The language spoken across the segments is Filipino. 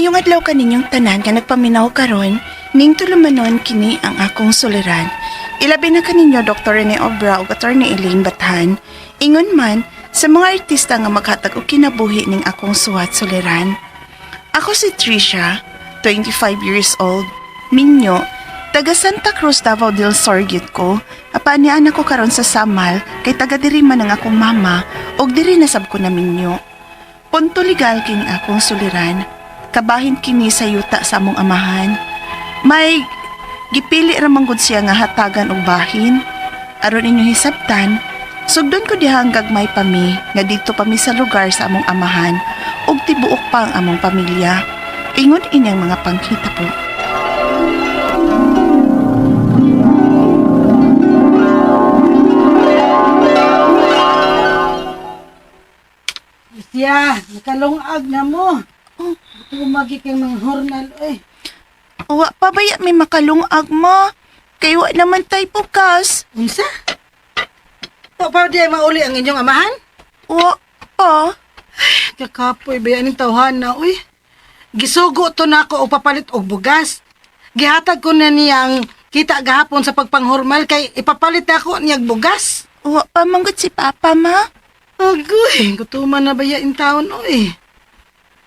Maayong adlaw kaninyong tanan nga nagpaminaw karon, ning tulumanon kini ang akong suliran. Ilabi na kaninyo Dr. Rene Obra ug Attorney Elaine Bathan, ingon man sa mga artista nga maghatag og kinabuhi ning akong suwat suliran. Ako si Trisha, 25 years old, minyo, taga Santa Cruz Davao del gyud ko. Apanian ako karon sa Samal kay taga diri man ang akong mama ug diri nasab ko na minyo. Punto legal kini akong suliran. Kabahin kini sa yuta sa among amahan. May gipili ra man gud siya nga hatagan og bahin. Aron inyo hisabtan, sugdon ko diha ang gagmay pa mi nga dito pa mi sa lugar sa among amahan ug tibuok pa ang among pamilya. Ingon inyang mga pangkita po. Siya, nakalungag na mo. Oh, tumagi kay mga hornal, oy. Wa pa baya may makalungag mo. Kay wa naman tay pukas. Unsa? O pa di mauli ang inyong amahan? Wa pa. Kakapoy ba yan tawhan na, uy. Gisugo to na ako o papalit og bugas. Gihatag ko na niyang kita gahapon sa pagpanghormal kay ipapalit ako niyag bugas. Wa pa manggut si Papa ma. Agoy, gutuman na ba yan taon, uy.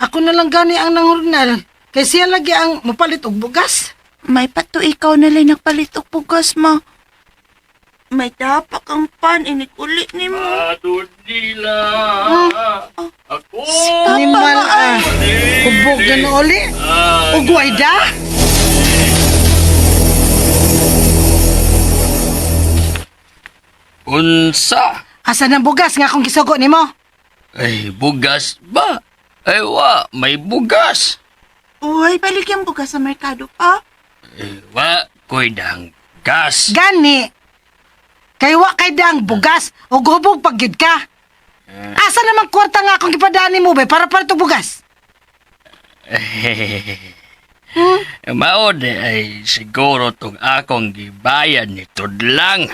Ako na lang gani ang nanghornal. Kay siya lagi ang mapalit og bugas. May pato ikaw na lang nagpalit og pugas mo. May dapak ang pan inikuli ni mo. Atod nila. Ako. Animal ah. Kubog na uli. Ah, Ugway da. Unsa? Asa ng bugas nga akong gisugo nimo? Ay, bugas ba? Ay, wa, may bugas. Uy, balik yung bugas sa merkado pa. Ay, wa, ko'y dang gas. Gani. Kay wa kay dang bugas o gubog pagyud ka. Asa naman kwarta nga akong gipadani mo be para para to bugas? Maod ay siguro tong akong gibayan ni Tudlang.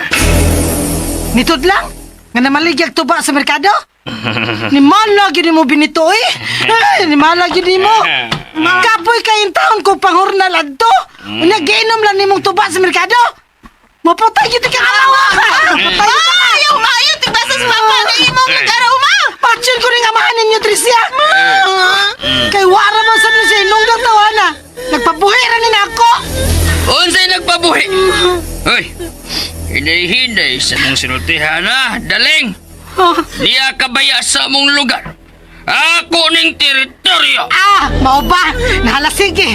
Nitud lang. Nga namaligyag to ba sa merkado? ni mala gyud mo binito eh. Ay, ni mala gyud mo. Kapoy kayong taon ko panghurnal adto. Unya giinom lang nimong tuba sa merkado. Maputay gyud ka kalawa. Maputay ka. Ayaw, maayo, tigbasa sa papa na imong nagaraw ma. Patsyol ko rin amahan ninyo, Tricia. Kay wara man sa niya nung tawana. Nagpabuhay ra ni na ako. Unsay nagpabuhi? Hoy, hinay-hinay sa mong sinultihan na, daling. Oh, Niya kabaya sa mong lugar. Ako ning teritoryo. ah, mao ba? Nahalasige.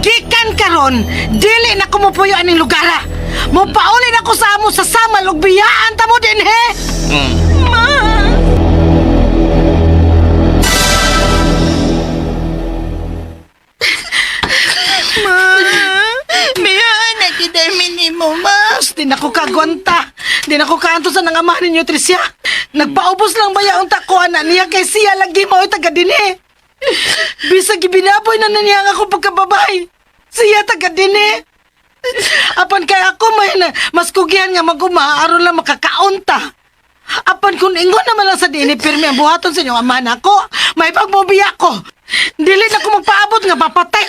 Gikan karon, dili na kumupuyo aning lugara. Mupaulin ako sa amo sa samal ug biyaan ta mo din he. Hmm. Ma, mayaan na kidami mo, ma. Di na ko kagwanta. Di na ko kaanto sa nangamahan ninyo, Tricia. Nagpaubos lang ba yaong takuan na niya kay siya lagi mo taga dini. Bisag ibinaboy na na niya ang ako pagkababay. Siya taga dini. Apan kay ako may na, mas kugihan nga maguma aron lang makakaunta. Apan kung ingon naman lang sa dini pirmi ang buhaton sa inyong amahan ako, may pagmobiya ko. Dili na ko magpaabot nga papatay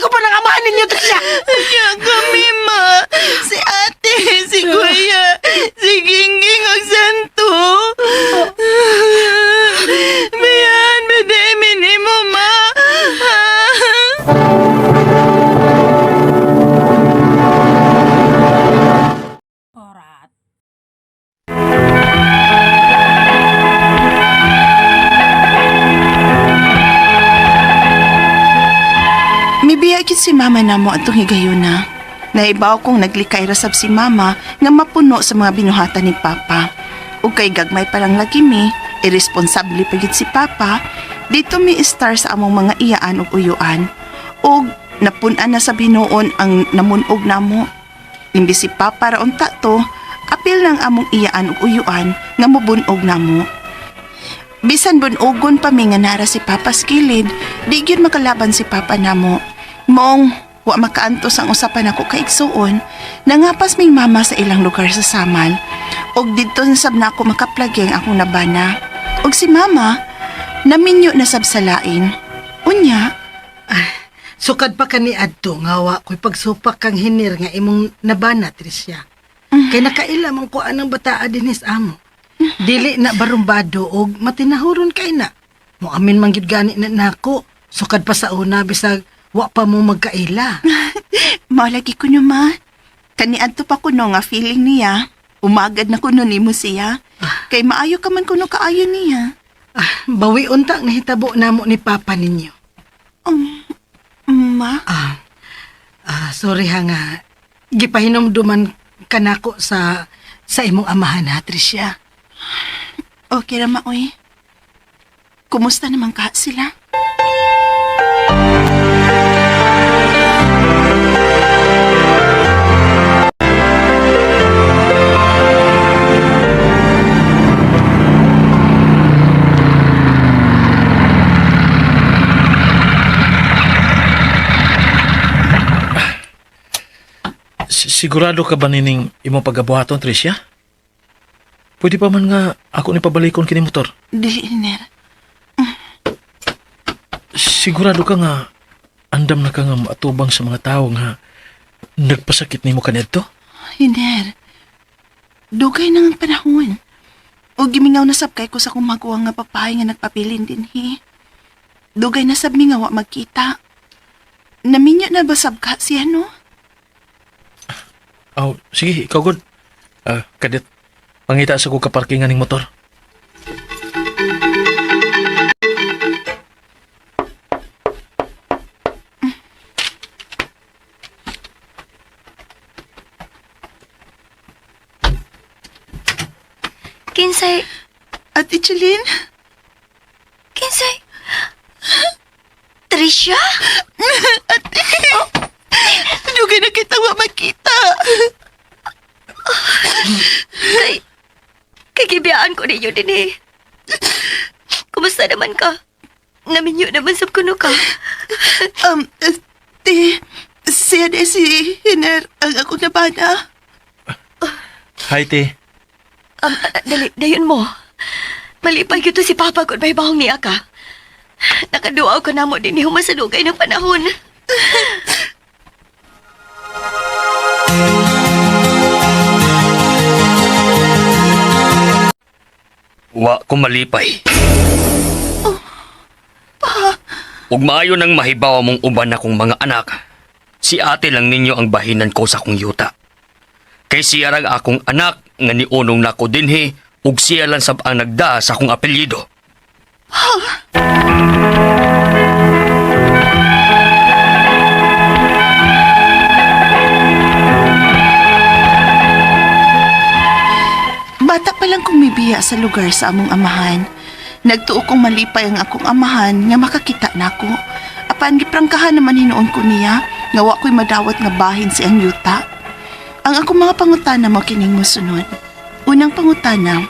na mo atong higayuna. Naibaw kong naglikay rasab si mama nga mapuno sa mga binuhatan ni papa. Ug kay gagmay pa lang lagi mi, irresponsable pa si papa, dito mi star sa among mga iyaan ug uyuan. Ug napunan na sa binuon ang namunog namo. Imbis si papa ra unta to, apil ng among iyaan ug uyuan nga mobunog namo. Bisan bunogon pa mi nga nara si Papa sa kilid, di gyud makalaban si Papa namo. Mong, wa makaantos ang usapan ako kay Igsuon, nangapas ming mama sa ilang lugar sa Samal. Og dito sab na ako makaplagi ang akong nabana. Og si mama, naminyo na sab sa lain. Unya, Sukad pa kani adto nga wa ko'y pagsupak kang hinir nga imong nabana Tricia. Kay nakaila man ko anang bataa dinis amo. Dili na barumbado og matinahuron kay na. Mo amin man gani na nako. Sukad pa sa una bisag wa pa mo magkaila. Mao lagi ko ma. Kaniadto pa kuno nga feeling niya. Umagad na kuno nimo siya. Kay maayo ka man kuno kaayo niya. Ah, bawi unta nahitabo namo ni papa ninyo. Um, ma? Ah, ah sorry ha nga. Gipahinomduman ka nako sa sa imong amahan ha, Tricia. Okay ra maoy. Kumusta naman ka sila? Sigurado ka ba nining imong pagabuhaton, Tricia? Pwede pa man nga ako ni pabalikon kini motor. Dili, Iner. Sigurado ka nga andam na ka nga matubang sa mga tao nga nagpasakit nimo kanadto? Iner. Dugay na ang panahon. O gimingaw na sab kay ko sa magawa nga papahay nga nagpapilin din hi. Dugay na sab mi nga wa magkita. Naminyo na ba sab ka siya no? Aw, sige, ikaw good. Ah, kadit. Pangita sa ko kaparkingan ning motor. Kinsay, At Ichelin, kinsay, Trisha? dugay na kita wa magkita. Kay, kagibiyaan ko ninyo din eh. Kumusta naman ka? Naminyo naman sa kuno ka. Um, ti, siya de si Iner ang ako na bana. Hi, te. Um, ah, dali, dayon mo. Malipay ko to si Papa kung may bahong niya ka. Nakaduaw ko na mo din ni humasadugay ng panahon. Wa ko malipay. Ug maayo nang mahibaw mong uban akong mga anak. Si ate lang ninyo ang bahinan ko sa kong yuta. Kay siya rag akong anak nga niunong nako dinhi ug siya lang sab ang nagda sa akong apelyido. Bata pa lang kumibiya sa lugar sa among amahan. Nagtuo kong malipay ang akong amahan nga makakita nako. Apan giprangkahan naman hinuon ko niya nga wa ko'y madawat nga bahin si ang yuta. Ang akong mga pangutana mo kining mosunod. Unang pangutana,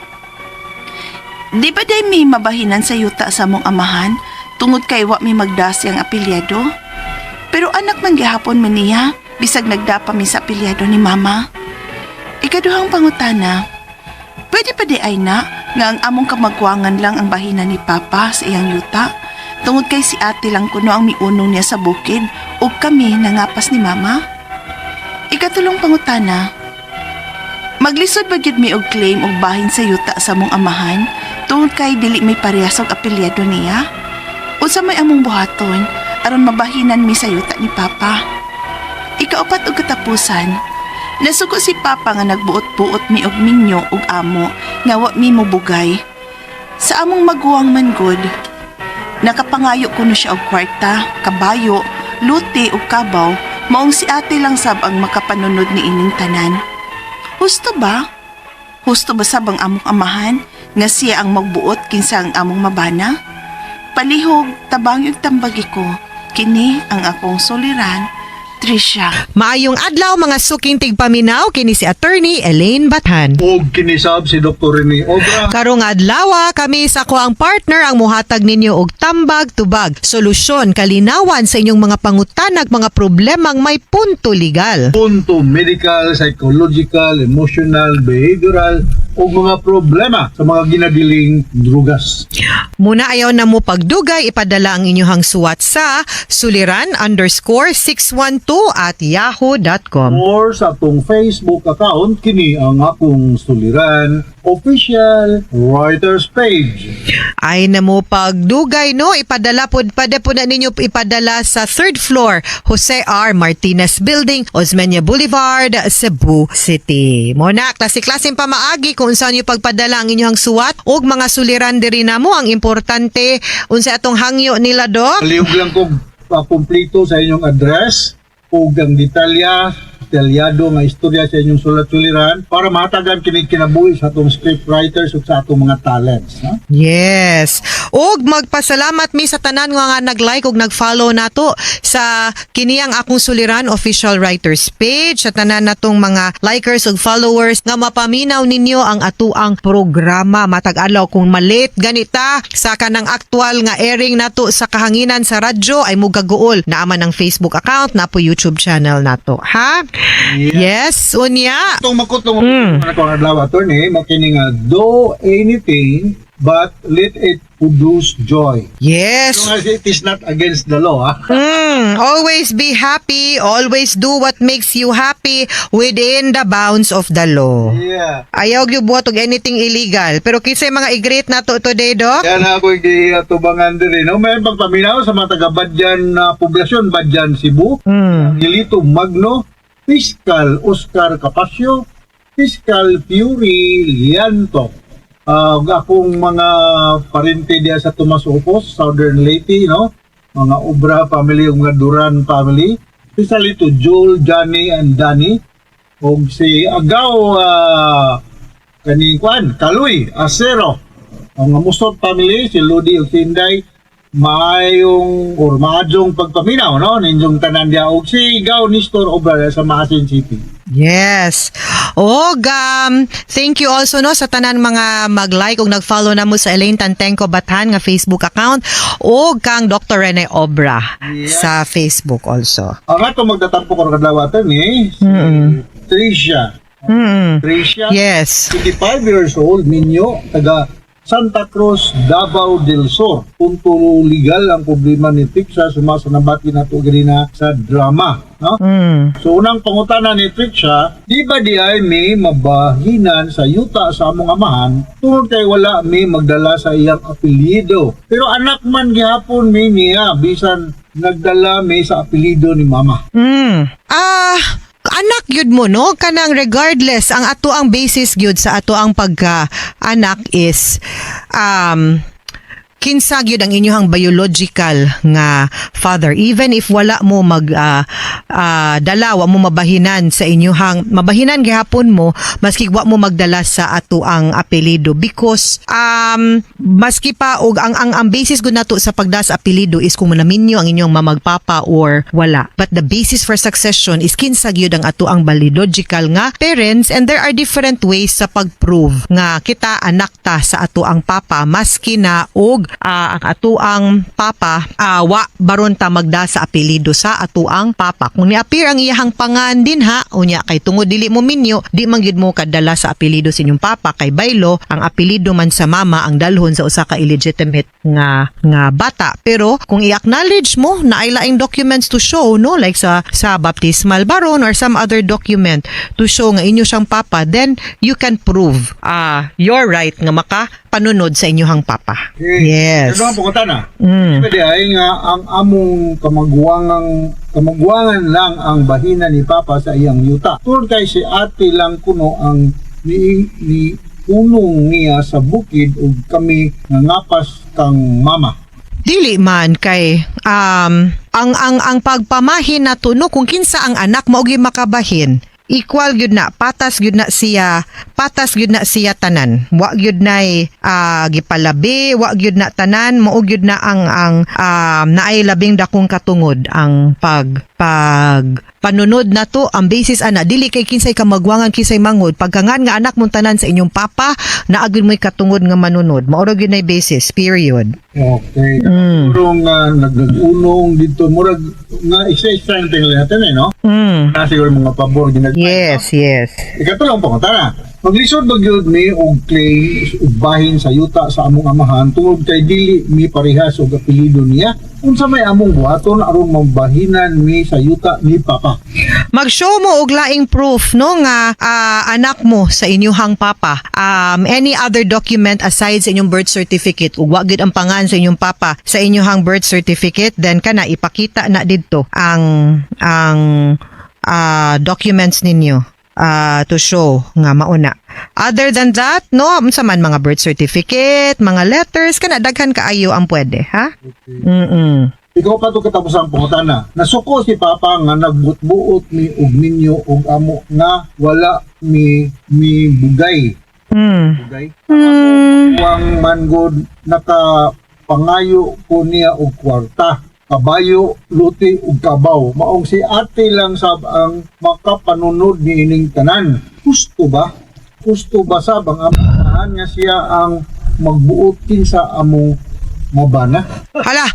Di ba day may mabahinan sa yuta sa among amahan tungod kay wa may magdasi ang apelyado? Pero anak man gihapon man niya, bisag nagdapa mi sa apelyado ni mama. Ikaduhang pangutana, Pwede pa di ay na nga ang among kamagwangan lang ang bahina ni Papa sa iyang yuta. Tungod kay si ate lang kuno ang miunong niya sa bukid ug kami nangapas ni Mama. Ikatulong pangutana. Maglisod ba gyud mi og claim og bahin sa yuta sa among amahan tungod kay dili may parehas og apelyado niya? Unsa may among buhaton aron mabahinan mi sa yuta ni Papa? Ikaapat og katapusan, Nasuko si Papa nga nagbuot-buot mi og minyo og amo nga wa mi mobugay. Sa among maguwang man good, nakapangayo ko na siya og kwarta, kabayo, luti ug kabaw, maong si ate lang sab ang makapanunod ni ining tanan. Husto ba? Husto ba sab ang among amahan nga siya ang magbuot kinsa ang among mabana? Palihog, tabang yung tambagi ko, kini ang akong soliran, Trisha. Maayong adlaw mga suking tigpaminaw kini si attorney Elaine Bathan. og kinisab si Dr. Rene Obra. Karong adlaw kami sa ko ang partner ang muhatag ninyo og tambag tubag, solusyon kalinawan sa inyong mga pangutanag mga problemang may punto legal. Punto medical, psychological, emotional, behavioral, o mga problema sa mga ginadiling drugas. Muna ayaw na mo pagdugay, ipadala ang inyong suwat sa suliran underscore 612 at yahoo.com. Or sa atong Facebook account, kini ang akong suliran official writers page. Ay na mo pagdugay no, ipadala pod pada po na ninyo ipadala sa third floor Jose R. Martinez Building, Osmeña Boulevard, Cebu City. Muna, klase-klaseng pamaagi kung saan nyo pagpadala ang inyong suwat og mga suliran diri na mo ang importante unsa atong hangyo nila dok. Palihog lang kog uh, kumpleto sa inyong address o ang detalya, detalyado nga istorya sa inyong sulat-suliran para matagan kini kinabuhi sa atong script writers ug sa atong mga talents. Ha? Yes. Og magpasalamat mi sa tanan nga nga nag-like ug nag-follow nato sa kini ang akong suliran official writers page. Sa tanan natong mga likers ug followers nga mapaminaw ninyo ang atuang programa. Matag adlaw kung malate ganita sa kanang aktual nga airing nato sa kahanginan sa radyo ay mugaguol. Naaman ang Facebook account na po YouTube channel nato ha? Yes. Unya. Itong makutong Mm. mm. ako adlaw attorney, makining nga do anything but let it produce joy. yes So, it is not against the law. Ha? Mm, always be happy. Always do what makes you happy within the bounds of the law. Yeah. Ayaw gyud buhat og anything illegal. Pero kinsay mga i-great nato today, Doc? Yan ako di atubangan din. No? May pagpaminaw sa mga taga-Badyan na poblasyon, Badyan, Cebu. Mm. Hilito Magno, Fiscal Oscar Capasio, Fiscal Fury Lianto. Uh, akong mga parente diya sa Tomas Opos, Southern Leyte, no? Mga Obra family, mga Duran family. Fiscal ito Joel, Johnny, and Danny. O si Agaw, uh, kaning kwan, Kaloy, Acero. Ang Musot family, si Lodi ug maayong or maadjong pagpaminaw no ninyong tanan dia og si Gaw Nistor Obra sa Maasin City. Yes. Og um, thank you also no sa tanan mga mag-like ug nag-follow na mo sa Elaine Tantenko Bathan nga Facebook account o kang Dr. Rene Obra sa Facebook also. Ang ato magtatampo karon kadlaw ni si Tricia. Mm. Tricia, Yes. 25 years old, minyo, taga Santa Cruz, Davao del Sur. Punto legal ang problema ni Tricia sumasanabati na to ganina sa drama. No? Mm. So unang pangutana ni Tricia, di ba di ay may mabahinan sa yuta sa among amahan tungod kay wala may magdala sa iyang apelyido. Pero anak man gihapon may niya bisan nagdala may sa apelyido ni mama. Mm. Ah, anak gyud mo no? Kanang regardless ang ato ang basis gyud sa ato ang pagka anak is um kinsa gyud ang inyong biological nga father. Even if wala mo mag ah, ah, dala wa mo mabahinan sa inyong mabahinan gihapon mo maski wa mo magdala sa ato ang apelyido because um maski pa og ang ang, ang basis gud nato sa pagdas apelyido is kung manaminyo ang inyong mamagpapa or wala. But the basis for succession is kinsa gyud ang ato ang biological nga parents and there are different ways sa pag-prove nga kita anak ta sa ato ang papa maski na og ah, ang ato ang papa ah, wa baron ta magda sa apelyido sa ato ang papa. Kung ni-appear ang iyahang pangan din ha unya kay tungod dili mo minyo di man mo kadala sa apelyido sa inyong papa kay baylo. Ang apelyido man sa mama ang dalhon sa usa ka illegitimate nga nga bata. Pero kung i-acknowledge mo na ay laing documents to show no like sa sa baptismal baron or some other document to show nga inyo siyang papa then you can prove ah your right nga maka panunod sa inyong papa yes Ano ang pangutana? Mm. Pwede ay nga ang among kamagwangang kamagwangan lang ang bahina ni Papa sa iyang yuta. Tungod kay si ate lang kuno ang ni, ni unong niya sa bukid ug kami nga ngapas kang mama. Dili man kay um ang ang ang pagpamahin na tuno kung kinsa ang anak mao gyud makabahin equal gyud na patas gyud na siya patas gyud na siya tanan wa gyud nay ah, gipalabi wa gyud na tanan mao gyud na ang ang um, naay labing dakong katungod ang pag pag panunod na to ang basis ana dili kay kinsay ka magwangan kinsay mangod pagkangan nga anak mong tanan sa inyong papa naagid mo'y katungod nga manunod mao gyud nay basis period Okay. Mm. Pero nga dito murag nga isa-isa yung tingnan natin eh no. mm. Na siguro mga pabor ginag yes yes Ikatulong pangutana. Maglisod ba gyud mi og claim ug bahin sa yuta sa among amahan tungod kay dili mi parehas og apelyido niya unsa may among buhaton aron mabahinan mi sa yuta ni papa. Mag-show mo og laing proof no nga ah, anak mo sa inyuhang papa. Um any other document aside sa inyong birth certificate ug wa gyud ang pangan sa inyong papa sa inyuhang birth certificate then kana ipakita na didto ang ang ah, documents ninyo ah, to show nga mauna. Other than that, no, unsa man mga birth certificate, mga letters, kana daghan kaayo ang pwede, ha? Mm-mm. Ikaw pa to katapos ang pangutana. Nasuko si papa nga nagbutbuot mi og ninyo og amo nga wala mi mi bugay. Hmm. Bugay. Hmm. Wang manggod naka pangayo ko niya og kwarta kabayo, luti ug kabaw. Maong si ate lang sab ang makapanunod ni ining tanan. Gusto ba? Gusto ba sab ang amahan nga siya ang magbuot kinsa among mabana? Hala,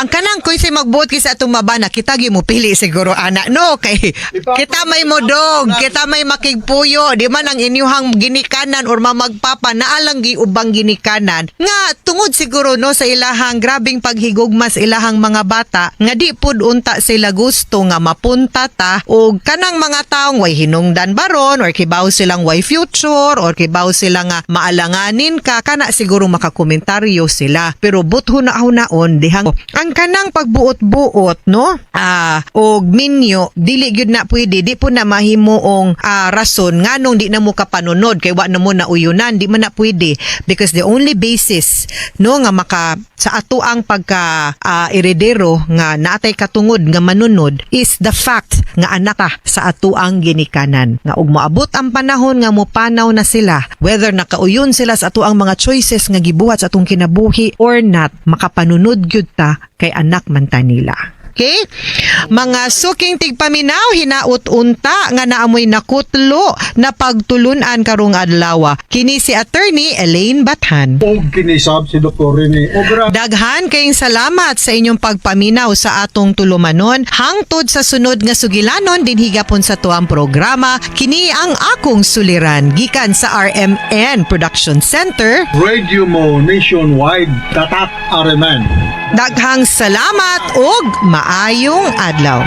ang kanang koy say magbuot kisa atong mabana, kita gyud mo pili siguro ana. No, kay kita may modog, kita may makigpuyo, di man ang inyuhang ginikanan or mamagpapa naalang gi ubang ginikanan. Nga tungod siguro no sa ilahang grabing paghigugma sa ilahang mga bata, nga di pud unta sila gusto nga mapunta ta. Og kanang mga taong way hinungdan baron or kibaw silang way future or kibaw sila nga maalanganin ka kana siguro makakomentaryo sila. Pero butho na hunaon dihang ang kanang pagbuot-buot no ah og minyo dili gyud na pwede. Di po na mahimuong ah, rason nganong di na mo kapanunod kay wa na mo na uyunan di man na pwede. Because the only basis no nga maka sa ato ang pagka ah, eredero nga naatay katungod nga manunod is the fact nga anak ka sa ato ang ginikanan. Nga ug moabot ang panahon nga mopanaw na sila whether nakauyon sila sa ato ang mga choices nga gibuhat sa atong kinabuhi or not makapanunod gyud ta kay anak man ta nila Okay? Mga suking tigpaminaw, hinaut unta nga naamoy nakutlo na pagtulunan karong adlaw. Kini si attorney Elaine Bathan. Og kinisab si Dr. Rene Obra. Daghan kayong salamat sa inyong pagpaminaw sa atong tulumanon hangtod sa sunod nga sugilanon din higapon sa tuang programa kini ang akong suliran gikan sa RMN Production Center Radio mo nationwide tatak Areman. Daghang salamat ug maayong adlaw